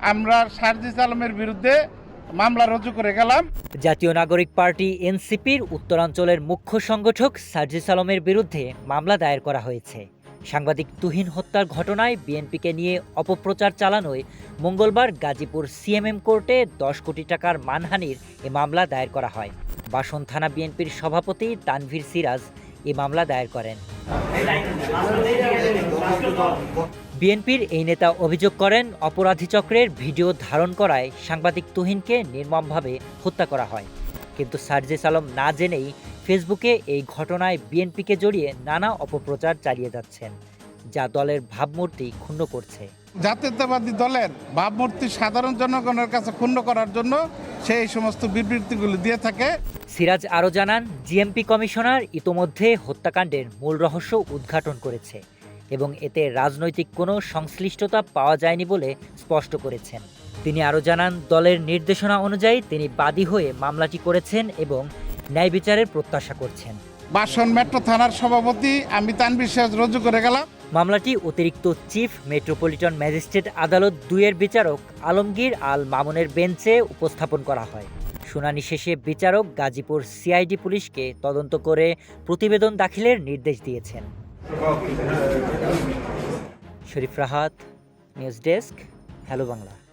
আমরা সার্জিস আলমের বিরুদ্ধে মামলা রুজু করে গেলাম। জাতীয় নাগরিক পার্টি এনসিপির উত্তরাঞ্চলের মুখ্য সংগঠক সার্জিস আলমের বিরুদ্ধে মামলা দায়ের করা হয়েছে। সাংবাদিক তুহিন হত্যার ঘটনায় বিএনপিকে নিয়ে অপপ্রচার চালানোয় মঙ্গলবার গাজীপুর সিএমএম কোর্টে দশ কোটি টাকার মানহানির এ মামলা দায়ের করা হয়। বাসন থানা বিএনপির সভাপতি তানভীর সিরাজ এ মামলা দায়ের করেন। বিএনপির এই নেতা অভিযোগ করেন, অপরাধী চক্রের ভিডিও ধারণ করায় সাংবাদিক তুহিনকে নির্মমভাবে হত্যা করা হয়। কিন্তু সার্জিস আলম না জেনেই ফেসবুকে এই ঘটনায় বিএনপিকে জড়িয়ে নানা অপপ্রচার চালিয়ে যাচ্ছেন, যা দলের ভাবমূর্তি ক্ষুণ্ণ করছে। জাতীয়তাবাদী দলের ভাবমূর্তি সাধারণ জনগণের কাছে ক্ষুণ্ণ করার জন্য সে এই সমস্ত বিবৃতিগুলি দিয়ে থাকে। সিরাজ আরও জানান জিএমপি কমিশনার ইতোমধ্যে হত্যাকাণ্ডের মূল রহস্য উদ্ঘাটন করেছে এবং এতে রাজনৈতিক কোনো সংশ্লিষ্টতা পাওয়া যায়নি বলে স্পষ্ট করেছেন। তিনি আরও জানান দলের নির্দেশনা অনুযায়ী তিনি বাদী হয়ে মামলাটি করেছেন এবং ন্যায় বিচারের প্রত্যাশা করছেন। বাসন মেট্রো থানার সভাপতি আমি তানবির সিরাজ রুজু করে গেলাম। মামলাটি অতিরিক্ত চিফ মেট্রোপলিটন ম্যাজিস্ট্রেট আদালত দুয়ের বিচারক আলমগীর আল মামুনের বেঞ্চে উপস্থাপন করা হয়। শুনানি শেষে বিচারক গাজীপুর সিআইডি পুলিশকে তদন্ত করে প্রতিবেদন দাখিলের নির্দেশ দিয়েছেন। Sharif Rahat, news desk, hello Bangla.